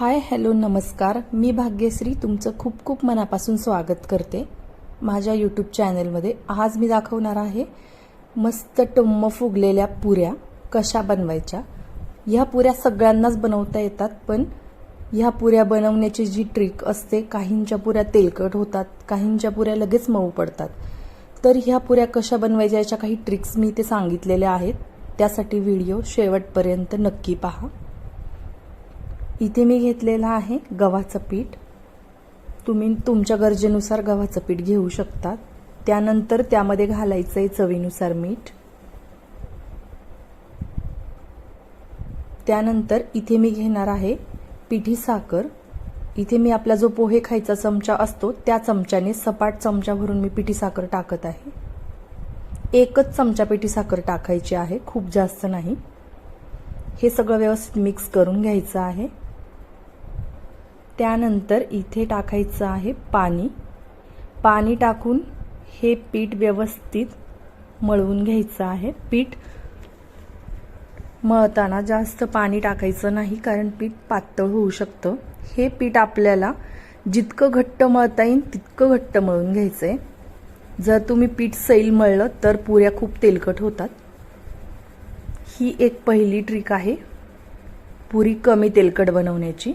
Hi hello नमस्कार. मी भाग्यश्री तुमचं खूप खूप मनापासून स्वागत करते. माझ्या यूट्यूब चॅनलमध्ये आज मी दाखवणार आहे मस्त टुम्म फुगलेल्या पुऱ्या कशा बनवायच्या. ह्या पुऱ्या सगळ्यांनाच बनवता येतात पण ह्या पुऱ्या बनवण्याची जी ट्रिक असते काहींच्या पुऱ्या तेलकट होतात काहींच्या पुऱ्या लगेच मऊ पडतात. तर ह्या पुऱ्या कशा बनवायच्या याच्या काही ट्रिक्स मी ते सांगितलेल्या आहेत. त्यासाठी व्हिडिओ शेवटपर्यंत नक्की पहा. इथे मी घेतलेलं आहे गव्हाचं पीठ. तुम्ही तुमच्या गरजेनुसार गव्हाचं पीठ घेऊ शकता त्यानंतर त्यामध्ये घालायचं आहे चवीनुसार मीठ. त्यानंतर इथे मी घेणार आहे पिठी साखर. इथे मी आपला जो पोहे खायचा चमचा असतो त्या चमच्याने सपाट चमचा भरून मी पिठी साखर टाकत आहे. एकच चमचा पिठी साखर टाकायची आहे खूप जास्त नाही. हे सगळं व्यवस्थित मिक्स करून घ्यायचं आहे. त्यानंतर इथे टाकायचं आहे पाणी. पाणी टाकून हे पीठ व्यवस्थित मळवून घ्यायचं आहे. पीठ मळताना जास्त पाणी टाकायचं नाही कारण पीठ पातळ होऊ शकतं. हे पीठ आपल्याला जितकं घट्ट मळता येईल तितकं घट्ट मळून घ्यायचं आहे जर तुम्ही पीठ सैल मळलं तर पुऱ्या खूप तेलकट होतात. ही एक पहिली ट्रिक आहे पुरी कमी तेलकट बनवण्याची.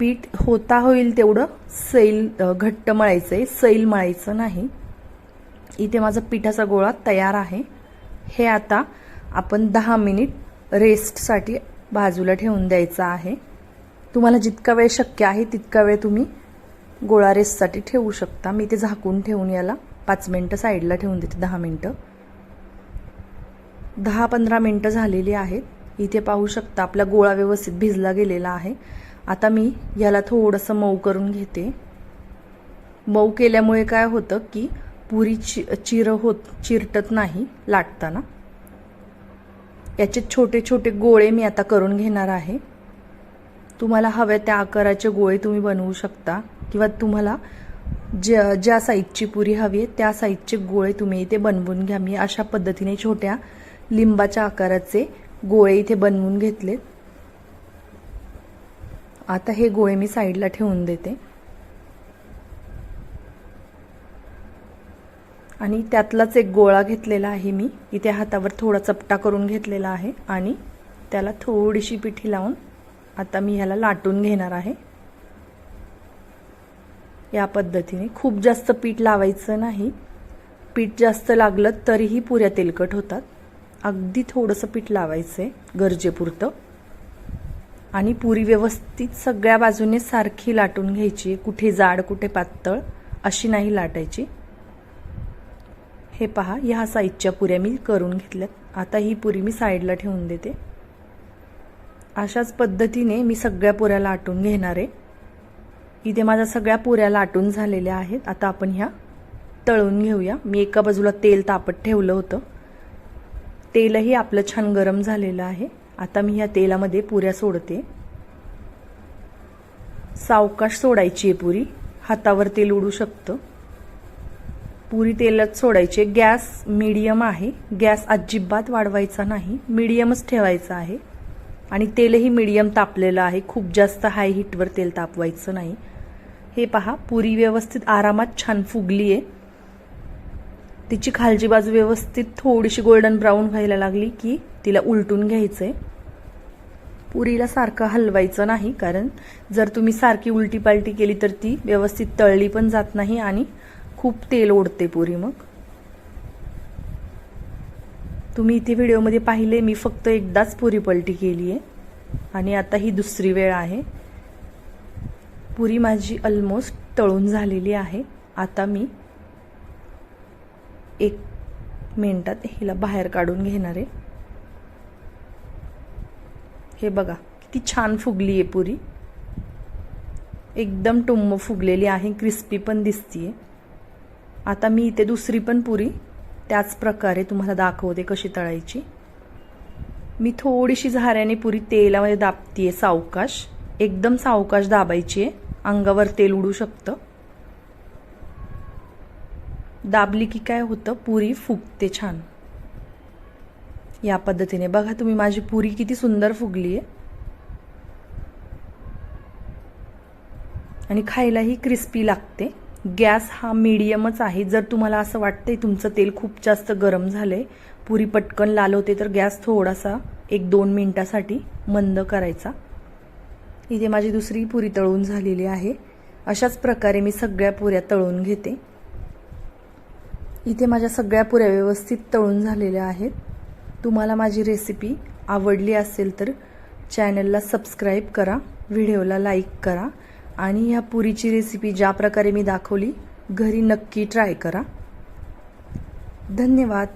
पीठ होता होईल तेवढं सैल घट्ट मळायचं आहे सैल मळायचं नाही. इथे माझा पिठाचा गोळा तयार आहे. हे आता आपण दहा मिनिट रेस्टसाठी बाजूला ठेवून द्यायचा आहे. तुम्हाला जितका वेळ शक्य आहे तितका वेळ तुम्ही गोळा रेस्टसाठी ठेवू शकता. मी ते झाकून ठेवून याला पाच मिनटं साईडला ठेवून देते दहा मिनटं. दहा पंधरा मिनटं झालेली आहेत. इथे पाहू शकता आपला गोळा व्यवस्थित भिजला गेलेला आहे. आता मी ह्याला थोडंसं मऊ करून घेते. मऊ केल्यामुळे काय होतं की पुरी चि चिर होत चिरटत नाही लाटताना. याचे छोटे छोटे गोळे मी आता करून घेणार आहे. तुम्हाला हव्या त्या आकाराचे गोळे तुम्ही बनवू शकता किंवा तुम्हाला ज्या ज्या साईजची पुरी हवी आहे त्या साईजचे गोळे तुम्ही इथे बनवून घ्या. मी अशा पद्धतीने छोट्या लिंबाच्या आकाराचे गोळे इथे बनवून घेतलेत. आता हे गोळे मी साईडला ठेवून देते. आणि त्यातलाच एक गोळा घेतलेला आहे मी. इथे हातावर थोडा चपटा करून घेतलेला आहे आणि त्याला थोडीशी पिठी लावून आता मी ह्याला लाटून घेणार आहे. या पद्धतीने खूप जास्त पीठ लावायचं नाही. पीठ जास्त लागलं तरीही पुऱ्या तेलकट होतात. अगदी थोडंसं पीठ लावायचं आहे गरजेपुरतं. आणि पुरी व्यवस्थित सगळ्या बाजूने सारखी लाटून घ्यायची. कुठे जाड कुठे पातळ अशी नाही लाटायची. हे पहा ह्या साईजच्या पुऱ्या मी करून घेतल्यात. आता ही पुरी मी साईडला ठेवून देते. अशाच पद्धतीने मी सगळ्या पुऱ्या लाटून घेणार आहे. इथे माझ्या सगळ्या पुऱ्या लाटून झालेल्या आहेत. आता आपण ह्या तळून घेऊया. मी एका बाजूला तेल तापत ठेवलं होतं. तेलही आपलं छान गरम झालेलं आहे. आता मी ह्या तेलामध्ये पुऱ्या सोडते. सावकाश सोडायची आहे पुरी. हातावर तेल उडू शकतं. पुरी तेलात सोडायचे. गॅस मीडियम आहे. गॅस अजिबात वाढवायचा नाही. मीडियमच ठेवायचा आहे. आणि तेलही मीडियम तापलेलं आहे. खूप जास्त हाय हीटवर तेल तापवायचं नाही. हे पहा पुरी व्यवस्थित आरामात छान फुगली आहे तिची खालची बाजू व्यवस्थित थोडीशी गोल्डन ब्राऊन व्हायला लागली की तिला उलटून घ्यायचं आहे पुरीला सारखं हलवायचं नाही कारण जर तुम्ही सारखी उलटी पालटी केली तर ती व्यवस्थित तळली पण जात नाही आणि खूप तेल ओढते पुरी मग. तुम्ही इथे व्हिडिओमध्ये पाहिले मी फक्त एकदाच पुरी पलटी केली आहे. आणि आता ही दुसरी वेळ आहे. पुरी माझी ऑलमोस्ट तळून झालेली आहे. आता मी एक मिनटात हिला बाहेर काढून घेणार आहे. हे बघा किती छान फुगली आहे पुरी. एकदम टुंब फुगलेली आहे क्रिस्पी पण दिसतीये. आता मी इथे दुसरी पण पुरी त्याच प्रकारे तुम्हाला दाखवते कशी तळायची. मी थोडीशी झाऱ्याने पुरी तेलामध्ये दाबतीये सावकाश. एकदम सावकाश दाबायची आहे अंगावर तेल उडू शकतं. दाबली की काय होतं पुरी फुगते छान. या पद्धतीने. बघा तुम्ही माझी पुरी किती सुंदर फुगली आहे आणि खायलाही क्रिस्पी लागते. गॅस हा मीडियमच आहे. जर तुम्हाला असं वाटतंय तुमचं तेल खूप जास्त गरम झालंय पुरी पटकन लाल होते तर गॅस थोडासा एक दोन मिनिटासाठी मंद करायचा. इथे माझी दुसरी पुरी तळून झालेली आहे. अशाच प्रकारे मी सगळ्या पुऱ्या तळून घेते. इथे माझ्या सगळ्या पुऱ्या व्यवस्थित तळून झालेल्या आहेत. तुम्हाला माझी रेसिपी आवडली असेल तर चॅनलला सबस्क्राईब करा व्हिडिओला लाईक करा आणि ह्या पुरीची रेसिपी ज्या प्रकारे मी दाखवली घरी नक्की ट्राय करा. धन्यवाद.